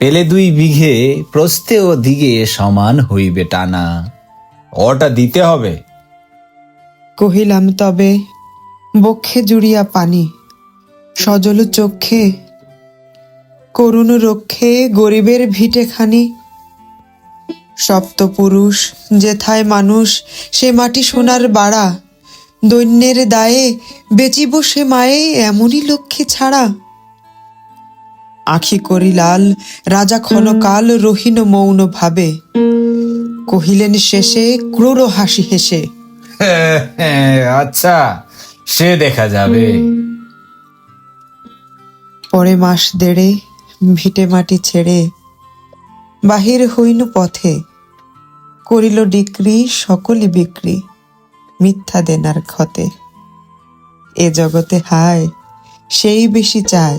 পেলে দুই বিঘে প্রস্থে ও দিকে সমান হইবে টানা। ওটা দিতে হবে। কহিলাম, তবে বক্ষে জুড়িয়া পানি, সজল চক্ষে করুণ রক্ষে গরিবের ভিটে খানি। সপ্তপুরুষ, যেথায় মানুষ সে মাটি সোনার বাড়া, দৈন্যের দায়ে বেচিব সে মায়ে এমনই লক্ষ্যে ছাড়া। আখি করি লাল রাজা ক্ষণকাল রহিন মৌন ভাবে। কহিলেন শেষে ক্রূর হাসি হেসে। আচ্ছা সে দেখা যাবে। পরে মাস দেড়ে ভিটে মাটি ছেড়ে বাহির হইনু পথে। করিল ডিক্রি সকলে বিক্রি মিথ্যা দেনার ক্ষতে। এ জগতে হায় সেই বেশি চায়।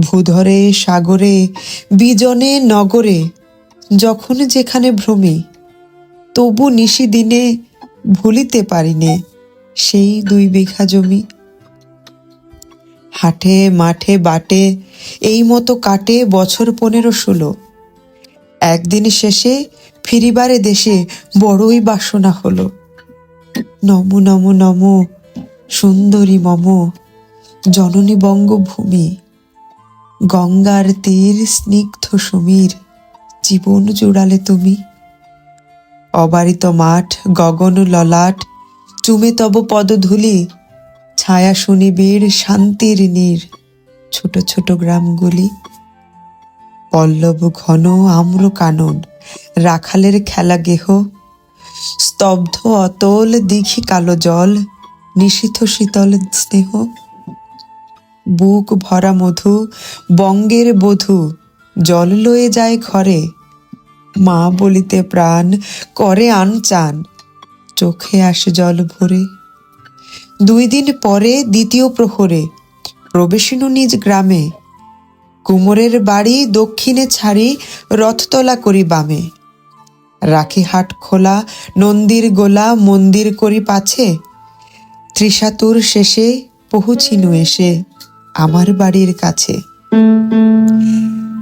ভূধরে, সাগরে, বিজনে, নগরে, যখন যেখানে ভ্রমি, তবু নিশি দিনে ভুলিতে পারিনে সেই দুই বিঘা জমি। হাটে, মাঠে, বাটে, এই মতো কাটে বছর পনেরো ষোলো। একদিন শেষে ফিরিবারে দেশে বড়ই বাসনা হলো। নম নম নম, সুন্দরী মম, জননী বঙ্গভূমি। গঙ্গার তীর স্নিগ্ধ সমীর, জীবন জুড়ালে তুমি। অবারিত মাঠ, গগন ললাট, চুমে তব পদধূলি ছায়া শুনিবীর শান্তির নীর, ছোট ছোট গ্রামগুলি। পল্লব ঘন আম্র কানন, রাখালের খেলা গেহ, স্তব্ধ অতল দিঘি কালো জল, নিশীথ শীতল স্নেহ। বুক ভরা মধু, বঙ্গের বধূ, জল লয়ে যায় ঘরে। মা বলিতে প্রাণ, করে আনচান চোখে আসে জল ভরে। দুই দিন পরে দ্বিতীয় প্রহরে, প্রবেশিনু নিজ গ্রামে। কুমোরের বাড়ি দক্ষিণে ছাড়ি রথতলা করি বামে। রাখি হাট খোলা, নন্দির গোলা মন্দির করি পাছে। ত্রিশাতুর শেষে পৌঁছিনু এসে। আমার বাড়ির কাছে।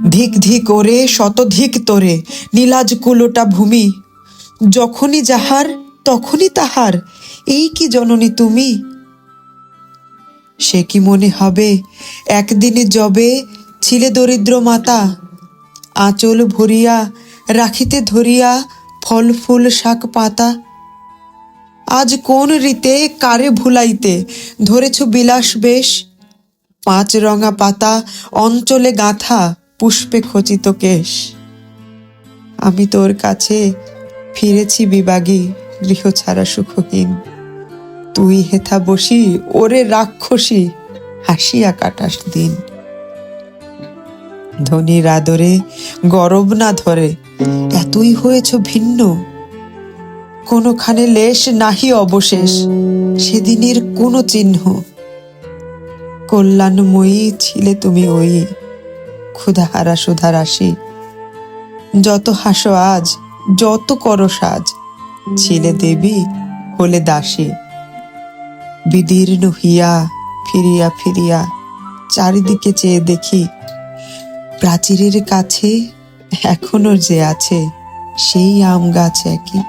ধিক ধিক ওরে শতধিক তোরে, নীলাজ কুলোটা ভূমি। যখনই যাহার, তখনই তাহার, এই কি জননী তুমি? সে কি মনে হবে, একদিনে যবে ছিলে দরিদ্র মাতা। আঁচল ভরিয়া, রাখিতে ধরিয়া, ফল ফুল, শাক পাতা। আজ কোন রীতে, কারে ভুলাইতে, ধরেছ বিলাস বেশ। পাঁচ রঙা পাতা, অঞ্চলে গাঁথা, পুষ্পে খচিত কেশ। আমি তোর কাছে ফিরেছি বিবাগী গৃহ ছাড়া সুখহীন। তুই হেথা বসি, ওরে রাক্ষসী, হাসিয়া কাটাস দিন। ধনির আদরে, গরব না ধরে, এতই হয়েছ ভিন্ন। কোনোখানে লেশ নাহি অবশেষ, সেদিনের কোনো চিহ্ন। কল্যাণময়ী ছিলে তুমি ওই ক্ষুধাহারা সুধা রাশি যত হাসো আজ, যত করো সাজ, ছিলে দেবী হলে দাসী। বিদীর্ণ হিয়া ফিরিয়া ফিরিয়া চারিদিকে চেয়ে দেখি, প্রাচীরের কাছে এখনও যে আছে, সেই আম গাছ একই।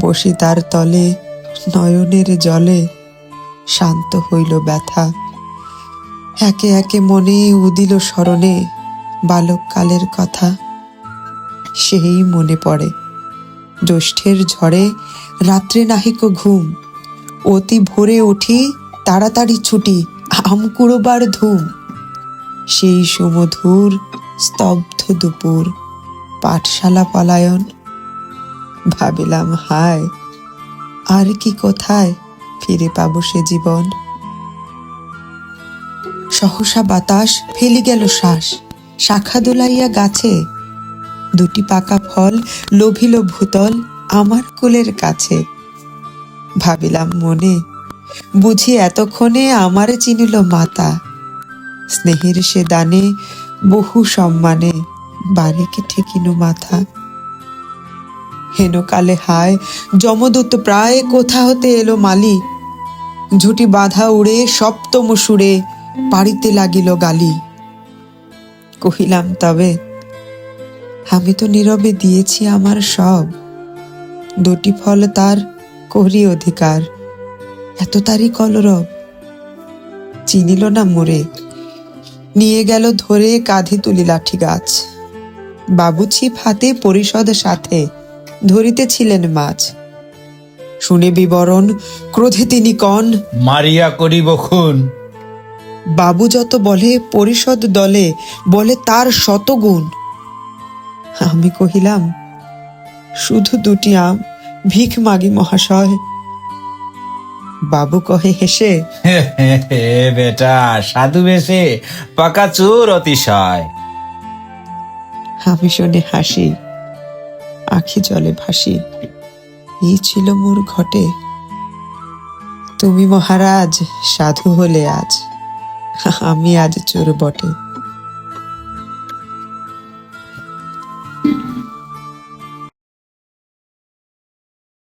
বসি তার তলে নয়নের জলে শান্ত হইল ব্যথা। একে একে মনে উদিল স্মরণে বালককালের কথা। সেই মনে পড়ে, জ্যৈষ্ঠের ঝড়ে রাত্রে নাহিক ঘুম। অতি ভোরে উঠি তাড়াতাড়ি ছুটি, আম কুড়োবার ধুম। সেই সুমধুর স্তব্ধ দুপুর, পাঠশালা পলায়ন। ভাবিলাম, হায়, আর কি কোথায় ফিরে পাবো সে জীবন? সহসা বাতাস ফেলি গেল শ্বাস। শাখা দোলাইয়া গাছে দুটি পাকা ফল লোভিল ভূতল আমার কোলের কাছে। ভাবিলাম মনে, বুঝি এতক্ষণে আমার চিনিল মাতা। স্নেহের সে দানে বহু সম্মানে বারেকে ঠেকিনু মাথা। হেন কালে হায়, যমদূত প্রায় কোথা হতে এলো মালি ঝুটি বাঁধা উড়ে সপ্তম সুরে পাড়িতে লাগিল গালি। কহিলাম, তবে আমি তো নীরবে দিয়েছি আমার সব। দুটি ফল তার করি অধিকার। এত তারই কলরব। চিনিল না মোরে। নিয়ে গেল ধরে কাঁধে তুলি লাঠি গাছ। বাবু ছিপ হাতে পরিষদ সাথে ধরিতেছিলেন মাছ। শুনে বিবরণ, ক্রোধে তিনি কন, মারিয়া করিব খুন। বাবু যত বলে পরিষদ দলে বলে তার শতগুণ। আমি কহিলাম শুধু দুটি আম ভিখ মাগি মহাশয়। বাবু কহে হেসে হে বেটা সাধু বেশে পাকা চোর অতিশয়। আমি শুনে হাসি আখি জলে ভাসি। এই ছিল মোর ঘটে। তুমি মহারাজ সাধু হলে আজ। আমি আজ চোর বটে